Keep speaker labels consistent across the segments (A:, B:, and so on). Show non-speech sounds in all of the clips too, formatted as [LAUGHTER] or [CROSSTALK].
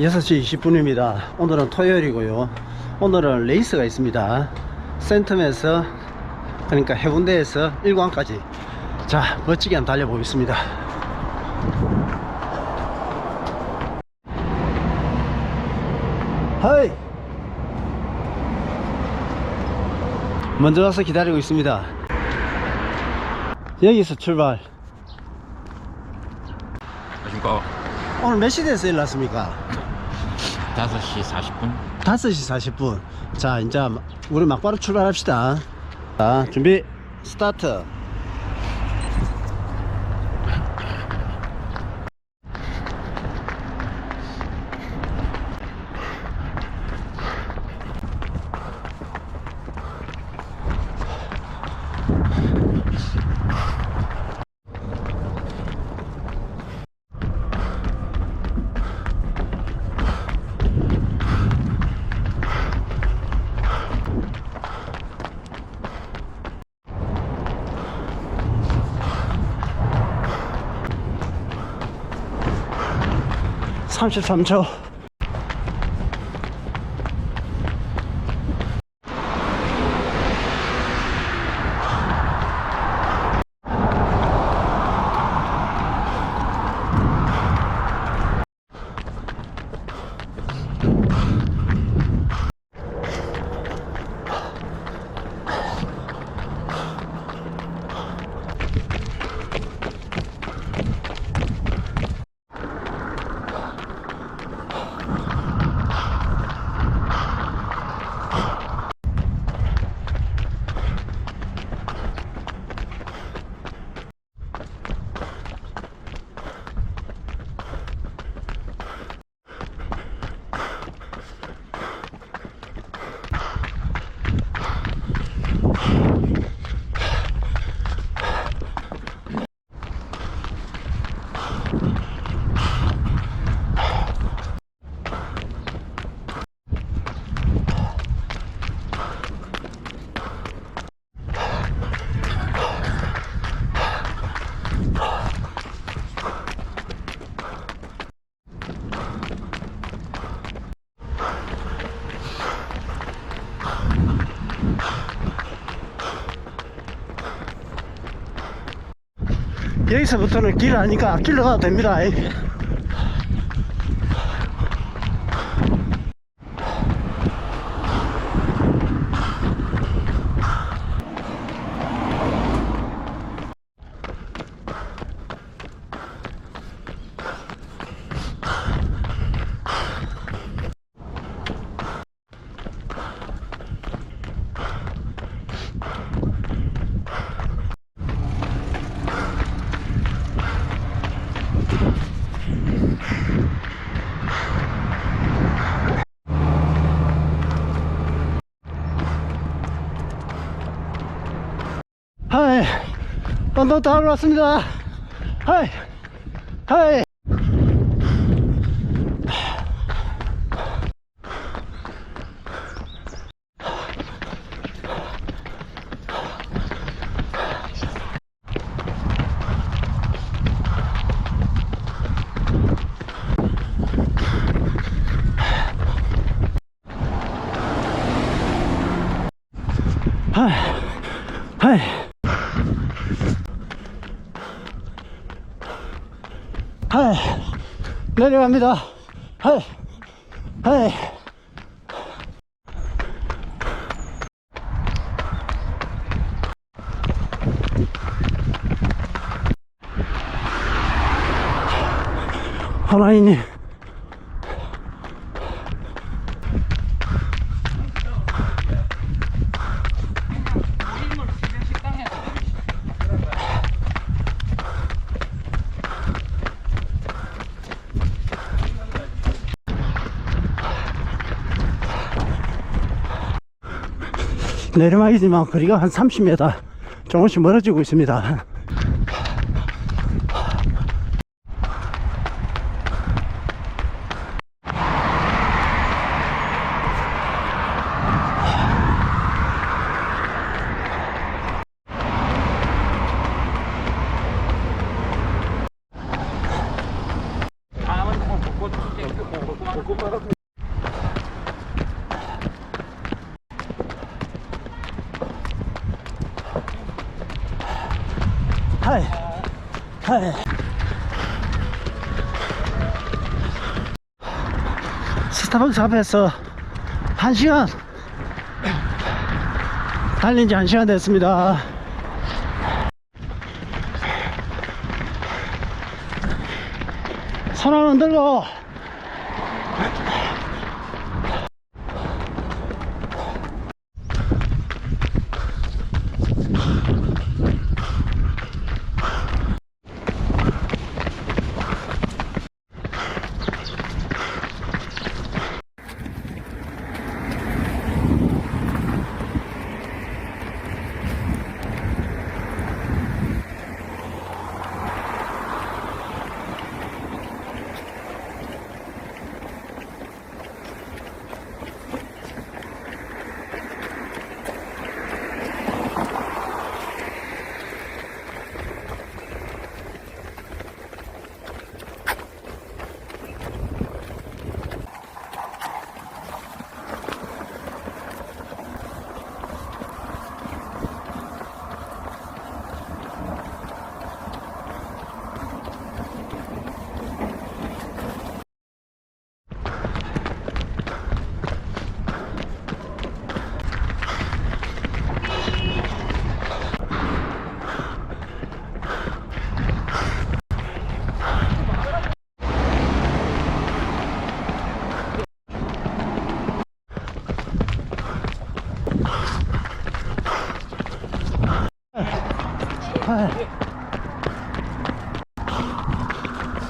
A: 6시 20분입니다. 오늘은 토요일이고요. 오늘은 레이스가 있습니다. 센텀에서 그러니까 해운대에서 일광까지 자 멋지게 한번 달려보겠습니다. 하이 먼저 와서 기다리고 있습니다. 여기서 출발.
B: 안녕하십니까
A: 오늘 몇 시대에서 일났습니까?
B: 5시 40분
A: 5시 40분. 자, 이제 우리 막바로 출발합시다. 자, 준비, 스타트. Sunshine Farm Joe. 여기서부터는 길 아니까 길로 가도 됩니다. 하이, 언덕 다 올라왔습니다. 하이, 하이. 하이, 하이. 하이, 내려갑니다. 하이, 하이. 하나이님. 내리막이지만 거리가 한 30m 조금씩 멀어지고 있습니다. 스타벅스 앞에서 한 시간 달린 지한 시간 됐습니다. 손을 흔들고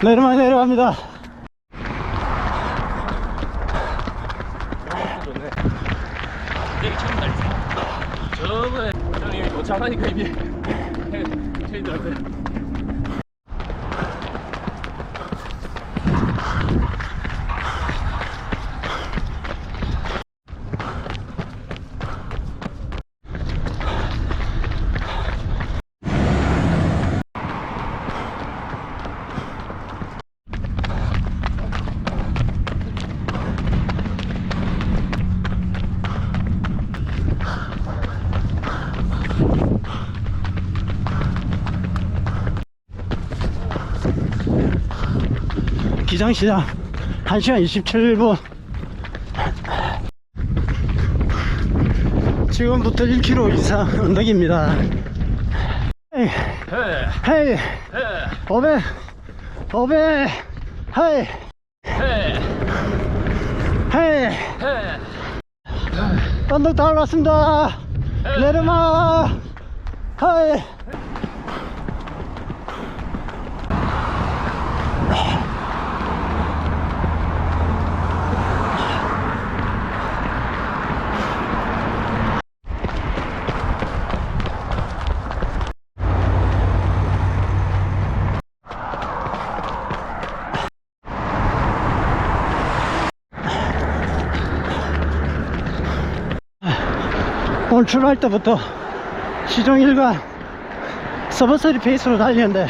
A: 내려만 내려갑니다.
B: 저번에 저는 이미 도착하니까 이미 트레이더한테.
A: 기장시장 1시간 27분. 지금부터 1km 이상 언덕입니다. 헤이. 헤이. 오베. 오베. 헤이. 헤이. 언덕 다 올랐습니다. 내려마 헤이 오늘 출발 때부터 시종 일관 서버서리 페이스로 달리는데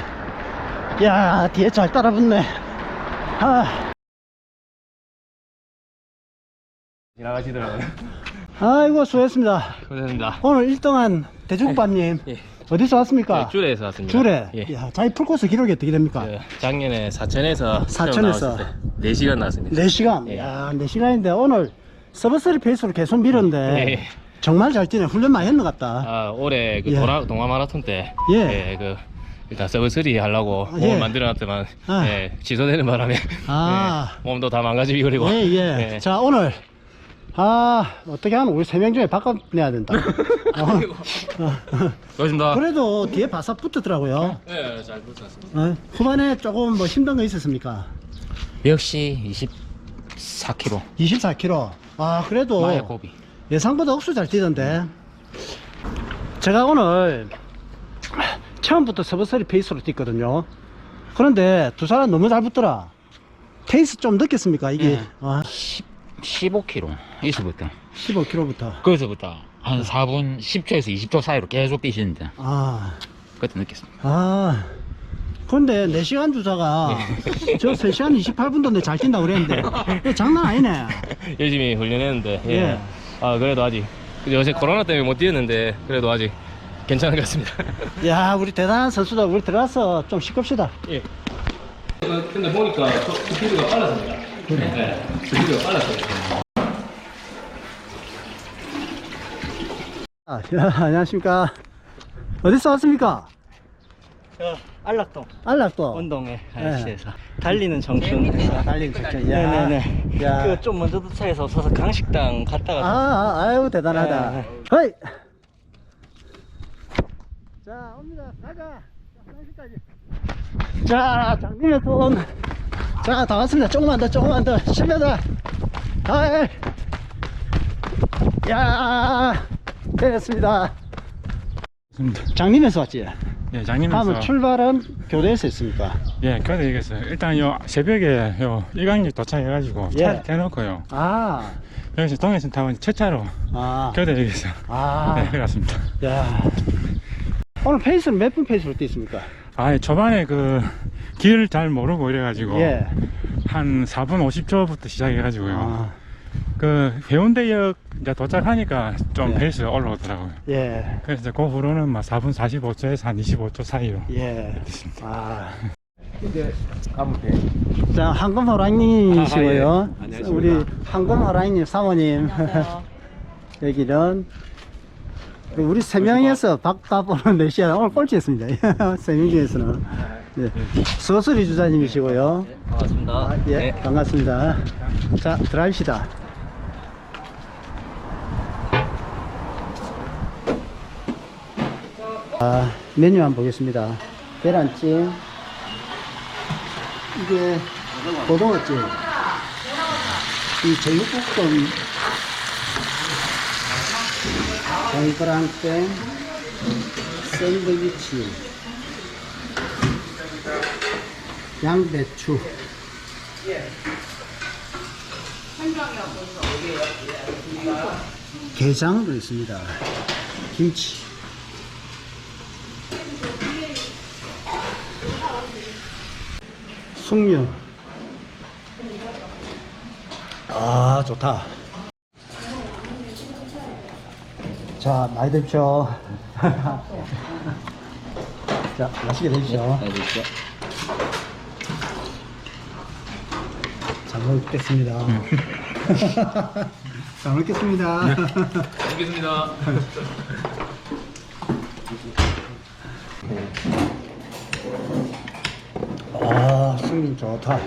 A: 야 뒤에 잘 따라붙네 아,
B: 지나가시더라고요.
A: 아이고 수고했습니다
B: 고생합니다.
A: 오늘 1등한 대중국밥님
B: 예.
A: 어디서 왔습니까?
B: 네, 줄에서 왔습니다.
A: 줄에
B: 예.
A: 야, 자기 풀코스 기록이 어떻게 됩니까?
B: 그 작년에 사천에서
A: 사천에서.
B: 4시간 나왔습니다.
A: 4시간
B: 예.
A: 야 4시간인데 오늘 서버서리 페이스로 계속 밀었는데
B: 예.
A: 정말 잘 뛰네 훈련 많이 했는 것 같다
B: 아, 올해 그
A: 예.
B: 도라, 동아 마라톤 때
A: 예.
B: 예, 그 일단 서브3 하려고
A: 아,
B: 몸을
A: 예.
B: 만들어놨더만
A: 아.
B: 예, 취소되는 바람에
A: 아. [LAUGHS]
B: 예, 몸도 다 망가지고 그리고
A: 예, 예.
B: 예.
A: 자, 오늘, 아, 어떻게 하면 우리 세 명 중에 바꿔내야 된다. [LAUGHS] 어.
B: 고맙습니다.
A: 그래도 뒤에 바싹 붙었더라고요.
B: 예, 잘 붙었습니다.
A: 어, 후반에 조금 뭐 힘든 거 있었습니까?
C: 역시 24km
A: 24km. 아, 그래도
C: 마야 고비
A: 예상보다 억수 잘 뛰던데. 제가 오늘 처음부터 서버서리 페이스로 뛰거든요. 그런데 두 사람 너무 잘 붙더라. 페이스 좀 느꼈습니까? 이게
C: 네.
A: 아,
C: 15km 이서부터
A: 15km부터.
C: 거기서부터 한 4분 10초에서 20초 사이로 계속 뛰시는데
A: 아,
C: 그때 느꼈습니다
A: 아, 근데 4시간 주자가 저 3시간 28분도 잘 뛴다고 그랬는데 장난 아니네 [LAUGHS]
B: 열심히 훈련했는데 예.
A: 예.
B: 아 그래도 아직 요새 코로나 때문에 못 뛰었는데 그래도 아직 괜찮은 것 같습니다. [LAUGHS]
A: 야 우리 대단한 선수다 우리 들어가서 좀 시킵시다
B: 예. 근데 보니까 스피드가 빨랐습니다. 네, 스피드가 빨랐어요.
A: 아, 야, [LAUGHS] 안녕하십니까 어디서 왔습니까?
D: 저 안락동
A: 안락도
D: 운동회
A: 네.
D: 아저씨에서 달리는 정춘에서
A: 달리는 적죠 야,
D: 네네네.
A: 야.
D: 그 좀 먼저 도착해서 없어서 강식당
A: 아,
D: 갔다가
A: 아 아유 대단하다.
D: 네.
A: 허이! 자 옵니다. 가자. 자 장님의 손자다 왔습니다. 조금만 더 조금만 더. 10m 하이 야 됐습니다. 장님에서 왔지?
E: 예, 장님에서
A: 다음은 출발은 교대에서 했습니까?
E: 예, 교대 얘기했어요. 일단 요 새벽에 요 일광역 도착해가지고
A: 예.
E: 차를 대놓고요.
A: 아,
E: 여기서 동해선 타고 첫 차로
A: 아,
E: 교대 얘기해서
A: 아,
E: 네, 그렇습니다.
A: 야. 오늘 페이스는 몇 분 페이스로 뛰습니까?
E: 아, 초반에 그 길을 잘 모르고 이래가지고
A: 예.
E: 한 4분 50초부터 시작해가지고요.
A: 아,
E: 그 해운대역 이제 도착하니까 좀
A: 예.
E: 페이스 올라오더라고요.
A: 예,
E: 그래서 그 후로는 막 4분 45초에서 한 25초 사이로
A: 예.
E: 됐습니다.
A: 아.
B: 이제 가면 돼.
A: 자, 황금 호랑이시고요.
B: 아, 예. 안녕하십니까.
A: 우리 황금 호랑이님 사모님. [LAUGHS] 여기는 우리 세 명에서 박다보는 내시야 오늘 꼴찌했습니다. [LAUGHS] 세 명 중에서는. 예. 서슬이 주자님이시고요.
D: 반갑습니다
A: 아, 예, 반갑습니다. 자, 들어갑시다. 아, 메뉴 한번 보겠습니다. 계란찜, 이게 고등어찜, 이 제육볶음, 동그랑땡, 샌드위치, 양배추, 게장도 있습니다. 김치. 숙류. 아, 좋다. 자, 많이 드십시오. [LAUGHS] 자, 맛있게 드십시오. 잘 먹겠습니다. [LAUGHS] [LAUGHS] 잘 먹겠습니다.
B: 알겠습니다.
A: 아, 승님 좋다.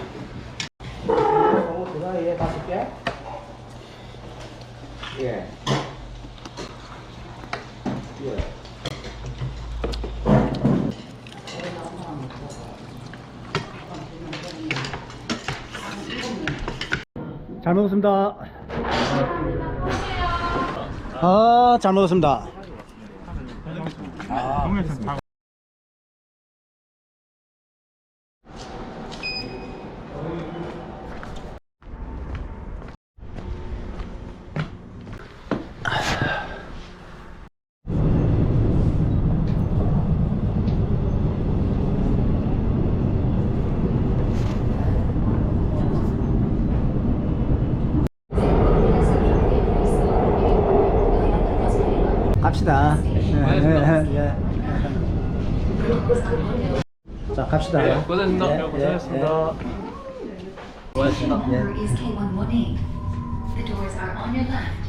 A: 잘 먹었습니다. 아, 잘 먹었습니다.
E: 동해선 타고
A: 갑시다. 예, 예, 예. 자, 갑시다.
B: 예, 고생했습니다.
A: 예, 예,
B: 고생했습니다.
F: Number is K118. The doors are on your left